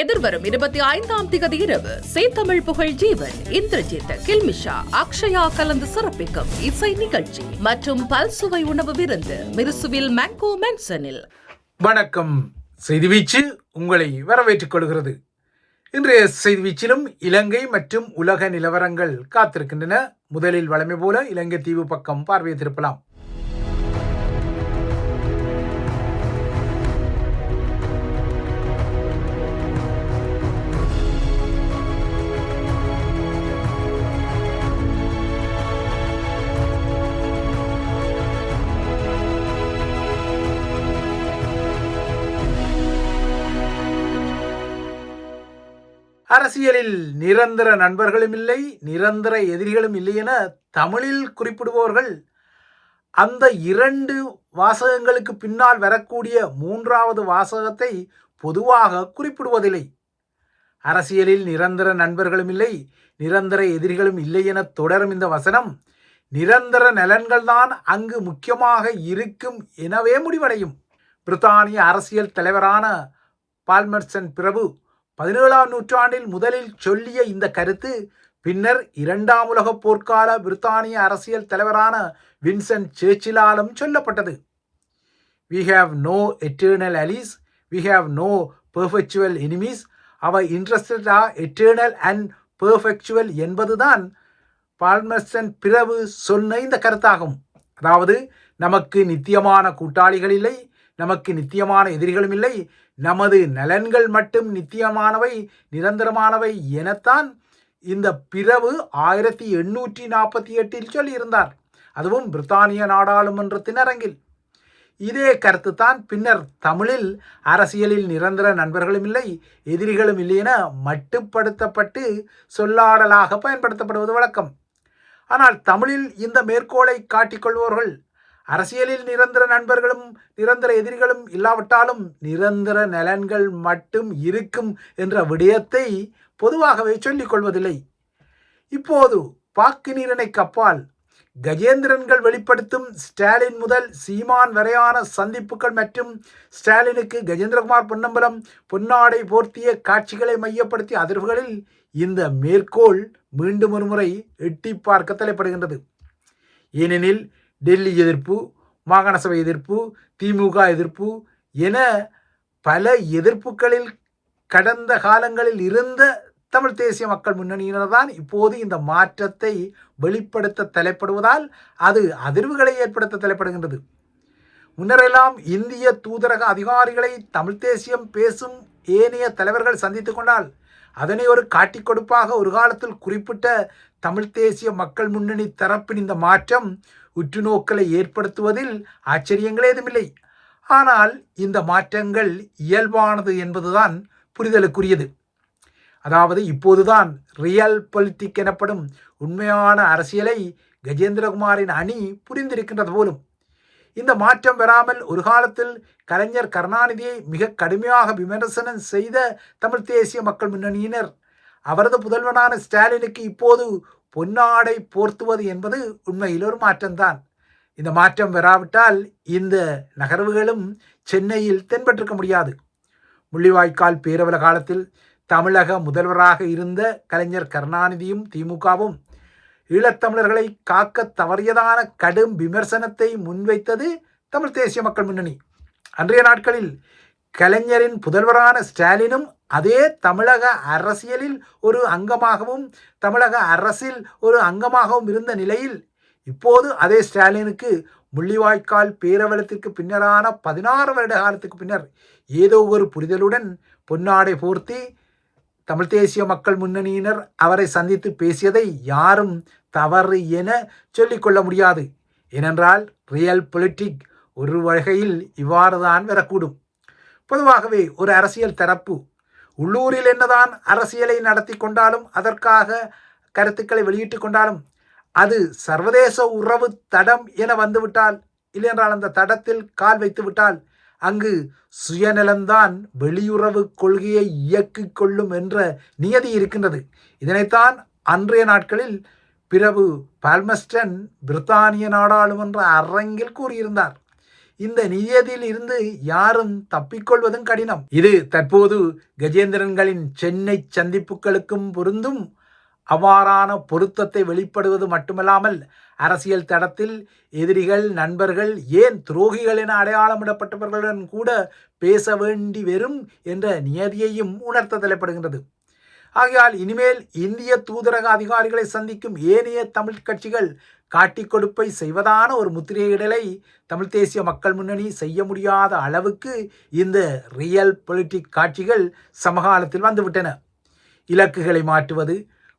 எதிர்வரும் இருபத்தி ஐந்தாம் திகதி இரவு சேத்தமிழ் புகழ் ஜீவன் இந்திரஜித் கில்மிஷா அக்ஷயா கலந்து சிறப்பிக்கும் இசை நிகழ்ச்சி மற்றும் பல்சுவை உணவு விருந்து மிருசுவில் மேங்கோ மென்சனில். வணக்கம். செய்தி வீச்சு உங்களை வரவேற்றுக் கொள்கிறது. இன்றைய செய்தி வீச்சிலும் இலங்கை மற்றும் உலக நிலவரங்கள் காத்திருக்கின்றன. முதலில் வளமை போல இலங்கை தீவு பக்கம் பார்வையை அரசியலில் நிரந்தர நண்பர்களும் இல்லை நிரந்தர எதிரிகளும் இல்லை என தமிழில் குறிப்பிடுபவர்கள் அந்த இரண்டு வாசகங்களுக்கு பின்னால் வரக்கூடிய மூன்றாவது வாசகத்தை பொதுவாக குறிப்பிடுவதில்லை. அரசியலில் நிரந்தர நண்பர்களும் இல்லை நிரந்தர எதிரிகளும் இல்லை என தொடரும் இந்த வசனம் நிரந்தர நலன்கள்தான் அங்கு முக்கியமாக இருக்கும் எனவே முடிவடையும். பிரித்தானிய அரசியல் தலைவரான பால்மர்சன் பிரபு பதினேழாம் நூற்றாண்டில் முதலில் சொல்லிய இந்த கருத்து பின்னர் இரண்டாம் உலகப் போர்க்கால பிரித்தானிய அரசியல் தலைவரான வின்சென்ட் சேர்ச்சிலாலும் சொல்லப்பட்டது. We have no eternal allies we have no perpetual enemies our interests are eternal and perpetual என்பதுதான் பால்மர்சன் பிறவு சொன்ன இந்த கருத்தாகும். அதாவது நமக்கு நித்தியமான கூட்டாளிகள் இல்லை நமக்கு நித்தியமான எதிரிகளும் இல்லை. நமது நலன்கள் மட்டும் நித்தியமானவை நிரந்தரமானவை எனத்தான் இந்த பிறவு ஆயிரத்தி எண்ணூற்றி நாற்பத்தி எட்டில் சொல்லியிருந்தார். அதுவும் பிரித்தானிய நாடாளுமன்றத்தின் அரங்கில். இதே கருத்து தான் பின்னர் தமிழில் அரசியலில் நிரந்தர நண்பர்களும் இல்லை எதிரிகளும் இல்லை என மட்டுப்படுத்தப்பட்டு சொல்லாடலாக பயன்படுத்தப்படுவது வழக்கம். ஆனால் தமிழில் இந்த மேற்கோளை காட்டிக்கொள்வோர்கள் அரசியலில் நிரந்தர நண்பர்களும் நிரந்தர எதிரிகளும் இல்லாவிட்டாலும் நிரந்தர நலன்கள் மட்டும் இருக்கும் என்ற விடயத்தை பொதுவாகவே சொல்லிக் கொள்வதில்லை. இப்போது பாக்கு நீரினை கப்பால் கஜேந்திரன்கள் வெளிப்படுத்தும் ஸ்டாலின் முதல் சீமான் வரையான சந்திப்புகள் மற்றும் ஸ்டாலினுக்கு கஜேந்திரகுமார் பொன்னம்பலம் பொன்னாடை போர்த்திய காட்சிகளை மையப்படுத்திய அதிர்வுகளில் இந்த மேற்கோள் மீண்டும் ஒருமுறை எட்டி பார்க்க தலைப்படுகின்றது. ஏனெனில் டெல்லி எதிர்ப்பு மாகாண சபை எதிர்ப்பு திமுக எதிர்ப்பு என பல எதிர்ப்புகளில் கடந்த காலங்களில் இருந்த தமிழ் தேசிய மக்கள் முன்னணியினர் தான் இப்போது இந்த மாற்றத்தை வெளிப்படுத்த தலைப்படுவதால் அது அதிர்வுகளை ஏற்படுத்த தலைப்படுகின்றது. முன்னரெல்லாம் இந்திய தூதரக அதிகாரிகளை தமிழ் தேசியம் பேசும் ஏனைய தலைவர்கள் சந்தித்து கொண்டால் அதனை ஒரு காட்டிக் கொடுப்பாக ஒரு காலத்தில் குறிப்பிட்ட தமிழ் தேசிய மக்கள் முன்னணி தரப்பின் இந்த மாற்றம் உற்றுநோக்கலை ஏற்படுத்துவதில் ஆச்சரியங்களே ஏதுமில்லை ஆனால் இந்த மாற்றங்கள் இயல்பானது என்பதுதான் புரிதலுக்குரியது. அதாவது இப்போதுதான் ரியல் பொலிட்டிக் எனப்படும் உண்மையான அரசியலை கஜேந்திரகுமாரின் அணி புரிந்திருக்கின்றது போலும். இந்த மாற்றம் வராமல் ஒரு காலத்தில் கலைஞர் கருணாநிதியை மிக கடுமையாக விமர்சனம் செய்த தமிழ் தேசிய மக்கள் முன்னணியினர். அவரது புதல்வனான ஸ்டாலினுக்கு இப்போது பொன்னாடை போர்த்துவது என்பது உண்மையில் ஒரு மாற்றம்தான். இந்த மாற்றம் வராவிட்டால் இந்த நகர்வுகளும் சென்னையில் தென்பட்டிருக்க முடியாது. முள்ளிவாய்க்கால் பேரவல காலத்தில் தமிழக முதல்வராக இருந்த கலைஞர் கருணாநிதியும் திமுகவும் ஈழத்தமிழர்களை காக்க தவறியதான கடும் விமர்சனத்தை முன்வைத்தது தமிழ் தேசிய மக்கள் முன்னணி. அன்றைய நாட்களில் கலைஞரின் புதல்வரான ஸ்டாலினும் அதே தமிழக அரசியலில் ஒரு அங்கமாகவும் தமிழக அரசில் ஒரு அங்கமாகவும் இருந்த நிலையில் இப்போது அதே ஸ்டாலினுக்கு முள்ளிவாய்க்கால் பேரவலத்திற்கு பின்னரான பதினாறு வருட காலத்துக்கு பின்னர் ஏதோ ஒரு புரிதலுடன் பொன்னாடை போர்த்தி தமிழ் தேசிய மக்கள் முன்னணியினர் அவரை சந்தித்து பேசியதை யாரும் தவறு என சொல்லிக்கொள்ள முடியாது. ஏனென்றால் ரியல் பொலிட்டிக் ஒரு வகையில் இவ்வாறு தான் வரக்கூடும். பொதுவாகவே ஒரு அரசியல் தரப்பு உள்ளூரில் என்னதான் அரசியலை நடத்தி கொண்டாலும் அதற்காக கருத்துக்களை வெளியிட்டு கொண்டாலும் அது சர்வதேச உறவு தடம் என வந்துவிட்டால் இல்லையென்றால் அந்த தடத்தில் கால் வைத்துவிட்டால் அங்கு சுயநலம்தான் வெளியுறவு கொள்கையை இயக்கிக் கொள்ளும் என்ற நியதி இருக்கின்றது. இதனைத்தான் அன்றைய நாட்களில் பிரபு பால்மஸ்டன் பிரித்தானிய நாடாளுமன்ற அரங்கில் கூறியிருந்தார். இந்த நியதியில் இருந்து யாரும் தப்பிக்கொள்வதும் கடினம். இது தற்போது கஜேந்திரன்களின் சென்னை சந்திப்புகளுக்கும் பொருந்தும். அவ்வாறான பொருத்தத்தை வெளிப்படுவது மட்டுமல்லாமல் அரசியல் தடத்தில் எதிரிகள் நண்பர்கள் ஏன் துரோகிகள் என அடையாளமிடப்பட்டவர்களுடன் கூட பேச வேண்டி வரும் என்ற நியதியையும் உணர்த்த தலைப்படுகின்றது ஆகையால் இனிமேல் இந்திய தூதரக அதிகாரிகளை சந்திக்கும் ஏனைய தமிழ் கட்சிகள் காட்டிக் கொடுப்பை செய்வதான ஒரு முத்திரையிடலை தமிழ் தேசிய மக்கள் முன்னணி செய்ய முடியாத அளவுக்கு இந்த ரியல் பொலிட்டிக் காட்சிகள் சமகாலத்தில் வந்துவிட்டன. இலக்குகளை மாற்றுவது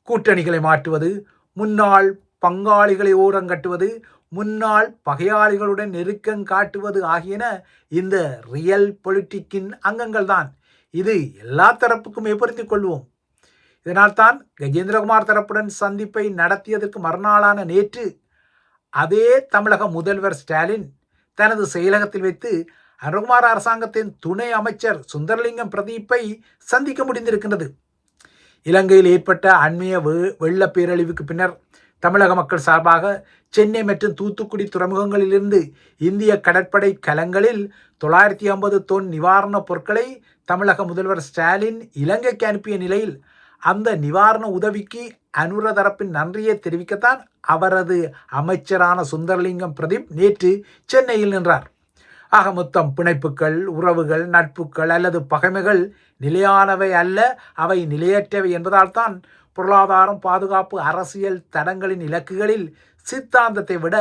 கூட்டணிகளை மாற்றுவது முன்னாள் பங்காளிகளை ஓரங்கட்டுவது முன்னாள் பகையாளிகளுடன் நெருக்கம் காட்டுவது ஆகியன இந்த ரியல் பொலிட்டிக்கின் அங்கங்கள் தான் இது எல்லா தரப்புக்குமே புரிந்து கொள்வோம். இதனால்தான் கஜேந்திரகுமார் தரப்புடன் சந்திப்பை நடத்தியதற்கு மறுநாளான நேற்று அதே தமிழக முதல்வர் ஸ்டாலின் தனது செயலகத்தில் வைத்து அருகுமார் அரசாங்கத்தின் துணை அமைச்சர் சுந்தரலிங்கம் பிரதீப்பை சந்திக்க முடிந்திருக்கின்றது. இலங்கையில் ஏற்பட்ட அண்மைய வெள்ள பேரழிவுக்கு பின்னர் தமிழக மக்கள் சார்பாக சென்னை மற்றும் தூத்துக்குடி துறைமுகங்களிலிருந்து இந்திய கடற்படை கலங்களில் தொள்ளாயிரத்தி ஐம்பது தொன் நிவாரணப் பொருட்களை தமிழக முதல்வர் ஸ்டாலின் இலங்கைக்கு அனுப்பிய நிலையில் அந்த நிவாரண உதவிக்கு அனுர தரப்பின் நன்றியை தெரிவிக்கத்தான் அவரது அமைச்சரான சுந்தரலிங்கம் பிரதீப் நேற்று சென்னையில் நின்றார். ஆக மொத்தம் பிணைப்புகள் உறவுகள் நட்புகள் அல்லது பகைமைகள் நிலையானவை அல்ல அவை நிலையற்றவை என்பதால் தான் பொருளாதாரம் பாதுகாப்பு அரசியல் தடங்களின் இலக்குகளில் சித்தாந்தத்தை விட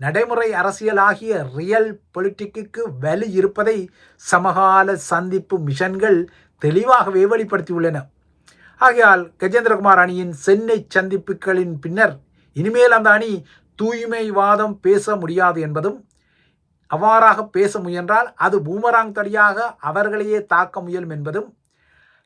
நடைமுறை அரசியல் ஆகிய ரியல் பொலிட்டிக்கு வலு இருப்பதை சமகால சந்திப்பு மிஷன்கள் தெளிவாகவே வெளிப்படுத்தியுள்ளன. ஆகையால் கஜேந்திரகுமார் அணியின் சென்னை சந்திப்புகளின் பின்னர் இனிமேல் அந்த அணி தூய்மைவாதம் பேச முடியாது என்பதும் அவ்வாறாக பேச முயன்றால் அது பூமராங் தடியாக அவர்களையே தாக்க முயலும் என்பதும்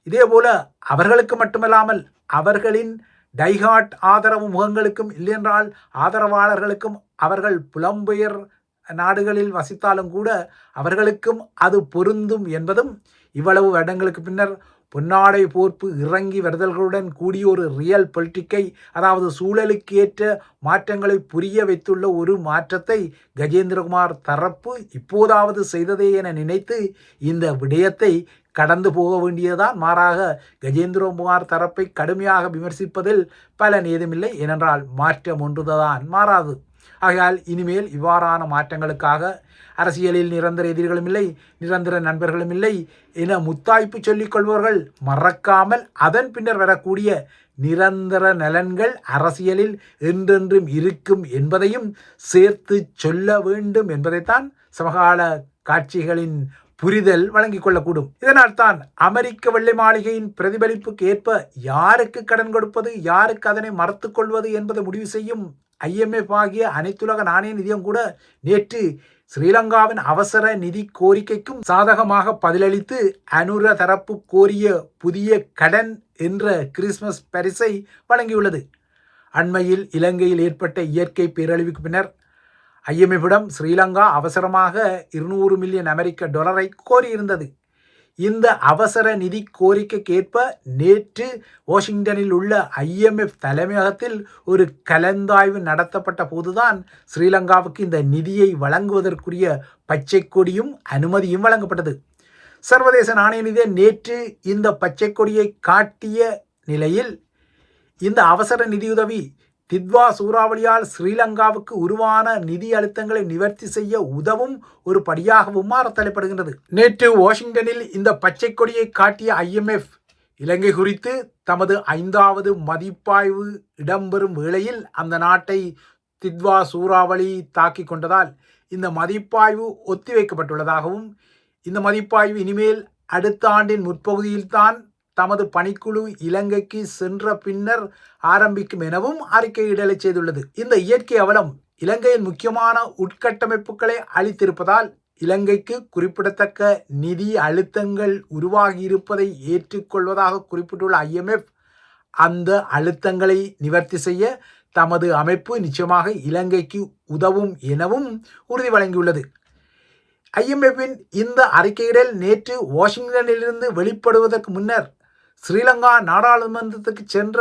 இதேபோல அவர்களுக்கு மட்டுமல்லாமல் அவர்களின் டைஹாட் ஆதரவு முகங்களுக்கும் இல்லையென்றால் ஆதரவாளர்களுக்கும் அவர்கள் புலம்பெயர் நாடுகளில் வசித்தாலும் கூட அவர்களுக்கும் அது பொருந்தும் என்பதும் இவ்வளவு வருடங்களுக்கு பின்னர் பொன்னாடை போர்ப்பு இறங்கி வருதல்களுடன் கூடிய ஒரு ரியல் பொலிட்டிக்கை அதாவது சூழலுக்கு ஏற்ற மாற்றங்களை புரிய வைத்துள்ள ஒரு மாற்றத்தை கஜேந்திரகுமார் தரப்பு இப்போதாவது செய்ததே என நினைத்து இந்த விடயத்தை கடந்து போக வேண்டியதுதான். மாறாக கஜேந்திரகுமார் தரப்பை கடுமையாக விமர்சிப்பதில் பலன் ஏதுமில்லை. ஏனென்றால் மாற்றம் ஒன்றுதான். மாறாது. ஆகையால் இனிமேல் இவ்வாறான மாற்றங்களுக்காக அரசியலில் நிரந்தர எதிரிகளும் இல்லை நிரந்தர நண்பர்களும் இல்லை என முத்தாய்ப்பு சொல்லிக்கொள்பவர்கள் மறக்காமல் அதன் பின்னர் வரக்கூடிய நிரந்தர நலன்கள் அரசியலில் என்றென்றும் இருக்கும் என்பதையும் சேர்த்து சொல்ல வேண்டும் என்பதைத்தான் சமகால காட்சிகளின் புரிதல் வழங்கிக் கொள்ளக்கூடும். இதனால் தான் அமெரிக்க வெள்ளை மாளிகையின் பிரதிபலிப்புக்கு ஏற்ப யாருக்கு கடன் கொடுப்பது யாருக்கு அதனை மறுத்துக் கொள்வது என்பதை முடிவு செய்யும் ஐஎம்எஃப் ஆகிய அனைத்துலக நாணய நிதியம் கூட நேற்று ஸ்ரீலங்காவின் அவசர நிதி கோரிக்கைக்கும் சாதகமாக பதிலளித்து அனுர தரப்பு கோரிய புதிய கடன் என்ற கிறிஸ்மஸ் பரிசை வழங்கியுள்ளது. அண்மையில் இலங்கையில் ஏற்பட்ட இயற்கை பேரழிவுக்கு பின்னர் ஐஎம்எஃபிடம் ஸ்ரீலங்கா அவசரமாக இருநூறு மில்லியன் அமெரிக்க டாலரை கோரியிருந்தது. இந்த அவசர நிதி கோரிக்கைக்கேற்ப நேற்று வாஷிங்டனில் உள்ள ஐஎம்எஃப் தலைமையகத்தில் ஒரு கலந்தாய்வு நடத்தப்பட்ட போதுதான் ஸ்ரீலங்காவுக்கு இந்த நிதியை வழங்குவதற்குரிய பச்சை கொடியும் அனுமதியும் வழங்கப்பட்டது. சர்வதேச நாணய நிதியம் நேற்று இந்த பச்சை கொடியை காட்டிய நிலையில் இந்த அவசர நிதியுதவி தித்வா சூறாவளியால் ஸ்ரீலங்காவுக்கு உருவான நிதி அழுத்தங்களை நிவர்த்தி செய்ய உதவும் ஒரு படியாகவும் மாற தலைப்படுகின்றது. நேற்று வாஷிங்டனில் இந்த பச்சை கொடியை காட்டிய ஐஎம்எஃப் இலங்கை குறித்து தமது ஐந்தாவது மதிப்பாய்வு இடம்பெறும் வேளையில் அந்த நாட்டை தித்வா சூறாவளி தாக்கி கொண்டதால் இந்த மதிப்பாய்வு ஒத்திவைக்கப்பட்டுள்ளதாகவும் இந்த மதிப்பாய்வு இனிமேல் அடுத்த ஆண்டின் முற்பகுதியில்தான் தமது பணிக்குழு இலங்கைக்கு சென்ற பின்னர் ஆரம்பிக்கும் எனவும் அறிக்கையிடலை செய்துள்ளது. இந்த இயற்கை அவலம் இலங்கையின் முக்கியமான உட்கட்டமைப்புகளை அளித்திருப்பதால் இலங்கைக்கு குறிப்பிடத்தக்க நிதி அழுத்தங்கள் உருவாகியிருப்பதை ஏற்றுக்கொள்வதாக குறிப்பிட்டுள்ள ஐஎம்எஃப் அந்த அழுத்தங்களை நிவர்த்தி செய்ய தமது அமைப்பு நிச்சயமாக இலங்கைக்கு உதவும் எனவும் உறுதி வழங்கியுள்ளது. ஐஎம்எஃப்பின் இந்த அறிக்கையிடல் நேற்று வாஷிங்டனிலிருந்து வெளிப்படுவதற்கு முன்னர் ஸ்ரீலங்கா நாடாளுமன்றத்துக்கு சென்ற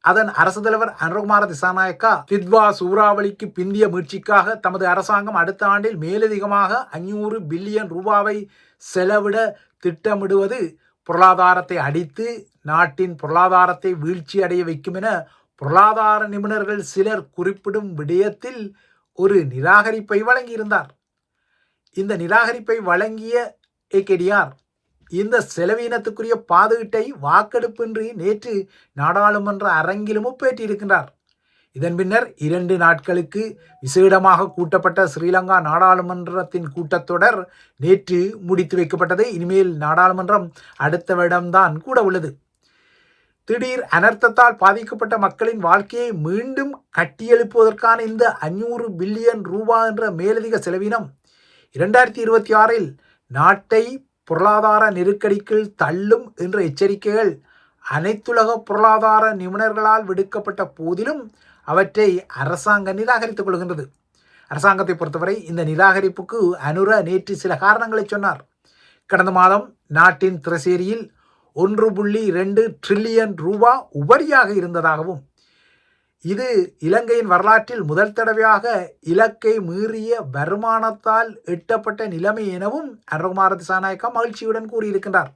அதன் அரசு தலைவர் அனுகுமார திசாநாயக்கா தித்வா சூறாவளிக்கு பிந்திய முயற்சிக்காக தமது அரசாங்கம் அடுத்த ஆண்டில் மேலதிகமாக அஞ்சூறு பில்லியன் ரூபாவை செலவிட திட்டமிடுவது பொருளாதாரத்தை அடித்து நாட்டின் பொருளாதாரத்தை வீழ்ச்சி அடைய வைக்கும் என பொருளாதார நிபுணர்கள் சிலர் குறிப்பிடும் விடயத்தில் ஒரு நிராகரிப்பை வழங்கியிருந்தார். இந்த நிராகரிப்பை வழங்கிய ஏகேடிஆர் இந்த செலவீனத்துக்குரிய பாதுகீட்டை வாக்கெடுப்பின்றி நேற்று நாடாளுமன்ற அரங்கிலும் பேட்டியிருக்கின்றார் இதன் பின்னர் இரண்டு நாட்களுக்கு விசேடமாக கூட்டப்பட்ட ஸ்ரீலங்கா நாடாளுமன்றத்தின் கூட்டத்தொடர் நேற்று முடித்து வைக்கப்பட்டது. இனிமேல் நாடாளுமன்றம் அடுத்த வருடம்தான் கூட உள்ளது. திடீர் அனர்த்தத்தால் பாதிக்கப்பட்ட மக்களின் வாழ்க்கையை மீண்டும் கட்டியெழுப்புவதற்கான இந்த அஞ்சூறு பில்லியன் ரூபா என்ற மேலதிக செலவினம் இரண்டாயிரத்தி இருபத்தி ஆறில் நாட்டை பொருளாதார நெருக்கடிக்குள் தள்ளும் என்ற எச்சரிக்கைகள் அனைத்துலக பொருளாதார நிபுணர்களால் விடுக்கப்பட்ட போதிலும் அவற்றை அரசாங்கம் நிராகரித்துக் கொள்கின்றது. அரசாங்கத்தை பொறுத்தவரை இந்த நிராகரிப்புக்கு அனுர நேற்று சில காரணங்களை சொன்னார். கடந்த மாதம் நாட்டின் திரசேரியில் ஒன்று புள்ளி ரெண்டு ட்ரில்லியன் ரூபா உபரியாக இருந்ததாகவும் இது இலங்கையின் வரலாற்றில் முதல் தடவையாக இலக்கை மீறிய வருமானத்தால் எட்டப்பட்ட நிலைமை எனவும் அனுகுமார திசாநாயக்கா மகிழ்ச்சியுடன் கூறியிருக்கின்றார்.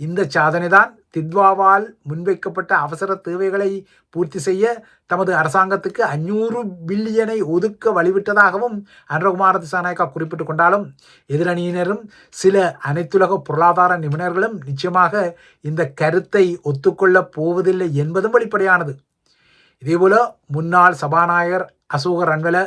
இந்த சாதனைதான் தித்வாவால் முன்வைக்கப்பட்ட அவசர தேவைகளை பூர்த்தி செய்ய தமது அரசாங்கத்துக்கு அஞ்சூறு பில்லியனை ஒதுக்க வழிவிட்டதாகவும் அன்றகுமாரதி திசாநாயக்கா குறிப்பிட்டுக் கொண்டாலும் எதிரணியினரும் சில அனைத்துலக பொருளாதார நிபுணர்களும் நிச்சயமாக இந்த கருத்தை ஒத்துக்கொள்ளப் போவதில்லை என்பதும் வெளிப்படையானது. இதேபோல முன்னாள் சபாநாயகர் அசோக ரன்வல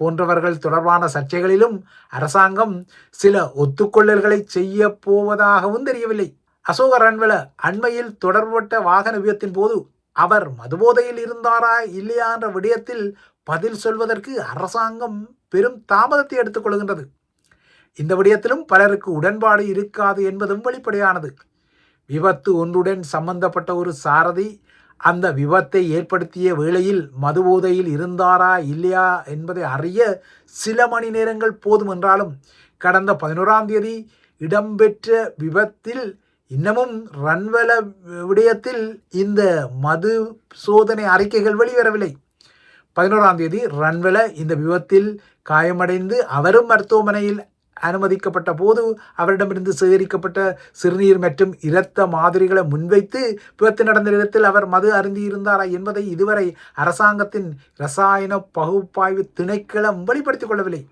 போன்றவர்கள் தொடர்பான சர்ச்சைகளிலும் அரசாங்கம் சில ஒத்துக்கொள்ளல்களை செய்ய போவதாகவும் தெரியவில்லை. அசோக ரன்வல அண்மையில் தொடர்பட்ட வாகன விபத்தின் போது அவர் மதுபோதையில் இருந்தாரா இல்லையா என்ற விடயத்தில் பதில் சொல்வதற்கு அரசாங்கம் பெரும் தாமதத்தை எடுத்துக்கொள்கின்றது இந்த விடயத்திலும் பலருக்கு உடன்பாடு இருக்காது என்பதும் வெளிப்படையானது. விபத்து ஒன்றுடன் சம்பந்தப்பட்ட ஒரு சாரதி அந்த விபத்தை ஏற்படுத்திய வேளையில் மதுபோதையில் இருந்தாரா இல்லையா என்பதை அறிய சில மணி நேரங்கள் போதும் என்றாலும் கடந்த பதினோராம் தேதி இடம்பெற்ற விபத்தில் இன்னமும் ரன்வல விடயத்தில் இந்த மது சோதனை அறிக்கைகள் வெளிவரவில்லை. பதினோராம் தேதி ரன்வல இந்த விபத்தில் காயமடைந்து அவரும் மருத்துவமனையில் அனுமதிக்கப்பட்ட போது அவரிடமிருந்து சேகரிக்கப்பட்ட சிறுநீர் மற்றும் இரத்த மாதிரிகளை முன்வைத்து விபத்து நடந்த இடத்தில் அவர் மது அருந்தியிருந்தாரா என்பதை இதுவரை அரசாங்கத்தின் ரசாயன பகுப்பாய்வு திணைக்களம் வெளிப்படுத்திக் கொள்ளவில்லை.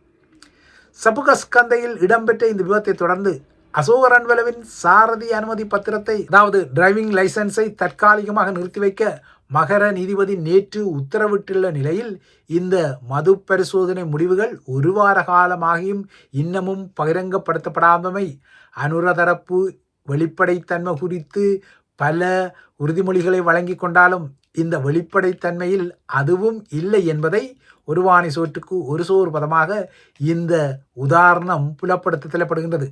சபுகஸ்கந்தையில் இடம்பெற்ற இந்த விபத்தை தொடர்ந்து அசோக ரன்வலவின் சாரதி அனுமதி பத்திரத்தை அதாவது டிரைவிங் லைசன்ஸை தற்காலிகமாக நிறுத்தி வைக்க மகர நீதிபதி நேற்று உத்தரவிட்டுள்ள நிலையில் இந்த மது பரிசோதனை முடிவுகள் ஒரு வார காலமாகியும் இன்னமும் பகிரங்கப்படுத்தப்படாதமை அனுரதரப்பு வெளிப்படைத்தன்மை குறித்து பல உறுதிமொழிகளை வழங்கி கொண்டாலும் இந்த வெளிப்படைத்தன்மையில் அதுவும் இல்லை என்பதை ஒருவாணி சோற்றுக்கு ஒரு சோறு பதமாக இந்த உதாரணம் புலப்படுத்தப்படுகின்றது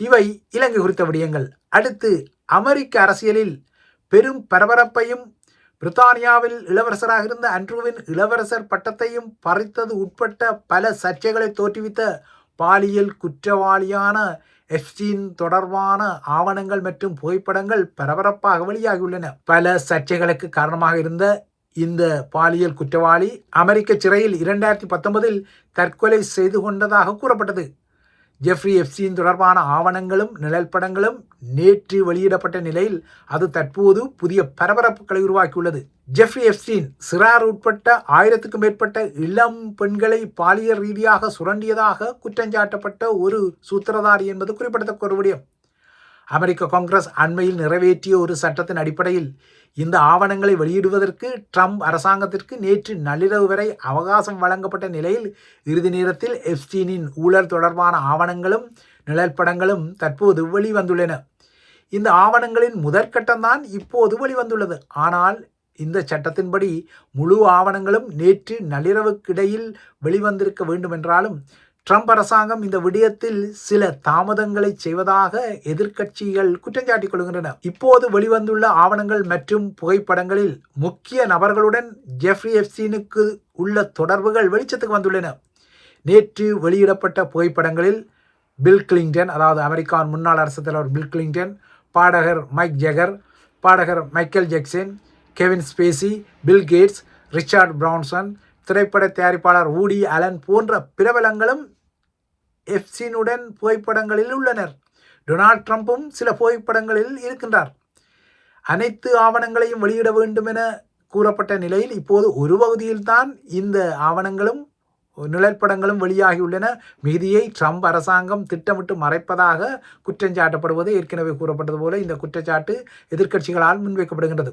இவை இலங்கை குறித்த விடயங்கள். அடுத்து அமெரிக்க அரசியலில் பெரும் பரபரப்பையும் பிரித்தானியாவில் இளவரசராக இருந்த அன்ட்ரூவின் இளவரசர் பட்டத்தையும் பறித்தது உட்பட்ட பல சர்ச்சைகளை தோற்றுவித்த பாலியல் குற்றவாளியான எஃப்சின் தொடர்பான ஆவணங்கள் மற்றும் புகைப்படங்கள் பரபரப்பாக வெளியாகியுள்ளன. பல சர்ச்சைகளுக்கு காரணமாக இருந்த இந்த பாலியல் குற்றவாளி அமெரிக்க சிறையில் இரண்டாயிரத்தி பத்தொன்பதில் தற்கொலை செய்து கொண்டதாக கூறப்பட்டது. ஜெஃப்ரி எஃப்சியின் தொடர்பான ஆவணங்களும் நிழல்படங்களும் நேற்று வெளியிடப்பட்ட நிலையில் அது தற்போது புதிய பரபரப்புகளை உருவாக்கியுள்ளது. ஜெஃப்ரி எப்ஸ்டீன் சிறார் உட்பட்ட ஆயிரத்துக்கும் மேற்பட்ட இளம் பெண்களை பாலியல் ரீதியாக சுரண்டியதாக குற்றஞ்சாட்டப்பட்ட ஒரு சூத்திரதாரி என்பது குறிப்பிடத்தக்க ஒரு விடயம். அமெரிக்க காங்கிரஸ் அண்மையில் நிறைவேற்றிய ஒரு சட்டத்தின் அடிப்படையில் இந்த ஆவணங்களை வெளியிடுவதற்கு ட்ரம்ப் அரசாங்கத்திற்கு நேற்று நள்ளிரவு வரை அவகாசம் வழங்கப்பட்ட நிலையில் இறுதி நேரத்தில் எப்ஸ்டீனின் ஊழல் தொடர்பான ஆவணங்களும் நிழற்படங்களும் தற்போது வெளிவந்துள்ளன. இந்த ஆவணங்களின் முதற்கட்டம்தான் இப்போது வெளிவந்துள்ளது. ஆனால் இந்த சட்டத்தின்படி முழு ஆவணங்களும் நேற்று நள்ளிரவுக்கிடையில் வெளிவந்திருக்க வேண்டுமென்றாலும் ட்ரம்ப் அரசாங்கம் இந்த விடயத்தில் சில தாமதங்களை செய்வதாக எதிர்க்கட்சிகள் குற்றஞ்சாட்டிக் கொள்கின்றன. இப்போது வெளிவந்துள்ள ஆவணங்கள் மற்றும் புகைப்படங்களில் முக்கிய நபர்களுடன் ஜெஃப்ரி எப்சீனுக்கு உள்ள தொடர்புகள் வெளிச்சத்துக்கு வந்துள்ளன. நேற்று வெளியிடப்பட்ட புகைப்படங்களில் பில் கிளிங்டன் அதாவது அமெரிக்காவின் முன்னாள் அரசு தலைவர் பில் கிளிங்டன் பாடகர் மைக் ஜெகர் பாடகர் Michael Jackson Kevin Spacey Bill Gates Richard Branson திரைப்பட தயாரிப்பாளர் ஊடி அலன் போன்ற பிரபலங்களும் எஃப்சினுடன் புகைப்படங்களில் உள்ளனர். டொனால்ட் ட்ரம்ப்பும் சில புகைப்படங்களில் இருக்கின்றார். அனைத்து ஆவணங்களையும் வெளியிட வேண்டும் என கூறப்பட்ட நிலையில் இப்போது ஒரு பகுதியில்தான் இந்த ஆவணங்களும் நிழற்படங்களும் வெளியாகியுள்ளன. மிகுதியை ட்ரம்ப் அரசாங்கம் திட்டமிட்டு மறைப்பதாக குற்றஞ்சாட்டப்படுவது ஏற்கனவே கூறப்பட்டது போல இந்த குற்றச்சாட்டு எதிர்க்கட்சிகளால் முன்வைக்கப்படுகின்றது.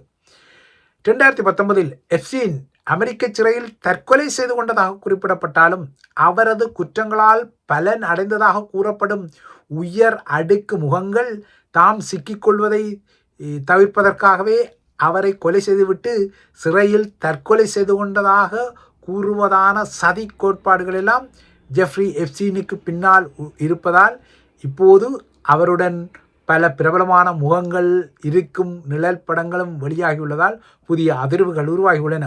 ரெண்டாயிரத்தி பத்தொன்பதில் எஃப்சின் அமெரிக்க சிறையில் தற்கொலை செய்து கொண்டதாக குறிப்பிடப்பட்டாலும் அவரது குற்றங்களால் பலன் அடைந்ததாக கூறப்படும் உயர் அடுக்கு முகங்கள் தாம் சிக்கிக்கொள்வதை தவிர்ப்பதற்காகவே அவரை கொலை செய்துவிட்டு சிறையில் தற்கொலை செய்து கொண்டதாக கூறுவதான சதி கோட்பாடுகள் எல்லாம் ஜெஃப்ரி எப்சீனுக்கு பின்னால் இருப்பதால் இப்போது அவருடன் பல பிரபலமான முகங்கள் இருக்கும் நிழல் படங்களும் வெளியாகியுள்ளதால் புதிய அதிர்வுகள் உருவாகியுள்ளன.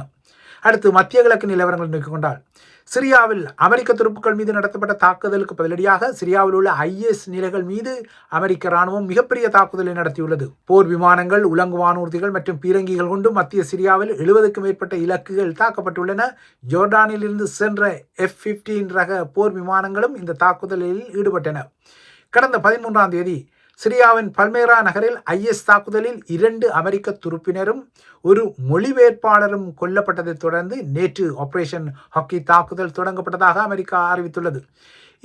அடுத்து மத்திய கிழக்கு நிலவரங்கள் நோக்கிக் கொண்டால் சிரியாவில் அமெரிக்க துருப்புக்கள் மீது நடத்தப்பட்ட தாக்குதலுக்கு பதிலடியாக சிரியாவில் உள்ள ஐஎஸ் நிலைகள் மீது அமெரிக்க ராணுவம் மிகப்பெரிய தாக்குதலை நடத்தியுள்ளது. போர் விமானங்கள் உலங்கு வானூர்திகள் மற்றும் பீரங்கிகள் கொண்டு மத்திய சிரியாவில் எழுபதுக்கும் மேற்பட்ட இலக்குகள் தாக்கப்பட்டுள்ளன. ஜோர்டானிலிருந்து சென்ற எஃப் 15 ரக போர் விமானங்களும் இந்த தாக்குதலில் ஈடுபட்டன. கடந்த பதிமூன்றாம் தேதி சிரியாவின் பல்மேரா நகரில் ஐஎஸ் தாக்குதலில் இரண்டு அமெரிக்க துருப்பினரும் ஒரு மொழிபெயர்ப்பாளரும் கொல்லப்பட்டதைத் தொடர்ந்து நேற்று ஆபரேஷன் ஹாக்கி தாக்குதல் தொடங்கப்பட்டதாக அமெரிக்கா அறிவித்துள்ளது.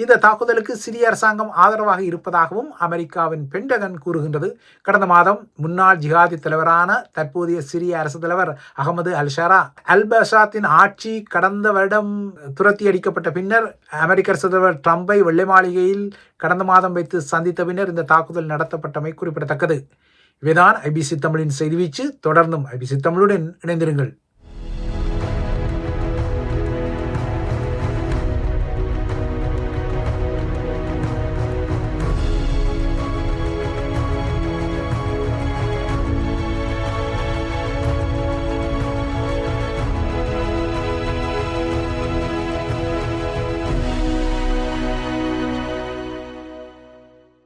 இந்த தாக்குதலுக்கு சிரிய அரசாங்கம் ஆதரவாக இருப்பதாகவும் அமெரிக்காவின் பென்டகன் கூறுகின்றது. கடந்த மாதம் முன்னாள் ஜிஹாதி தலைவரான தற்போதைய சிரிய அரசு தலைவர் அகமது அல்ஷாரா அல்பஷாத்தின் ஆட்சி கடந்த வருடம் துரத்தி அடிக்கப்பட்ட பின்னர் அமெரிக்க அரசு தலைவர் ட்ரம்பை வெள்ளை மாளிகையில் கடந்த மாதம் வைத்து சந்தித்த பின்னர் இந்த தாக்குதல் நடத்தப்பட்டமை குறிப்பிடத்தக்கது. இவைதான் ஐபிசி தமிழின் செய்தி வீச்சு. தொடர்ந்தும் ஐபிசி தமிழுடன் இணைந்திருங்கள்.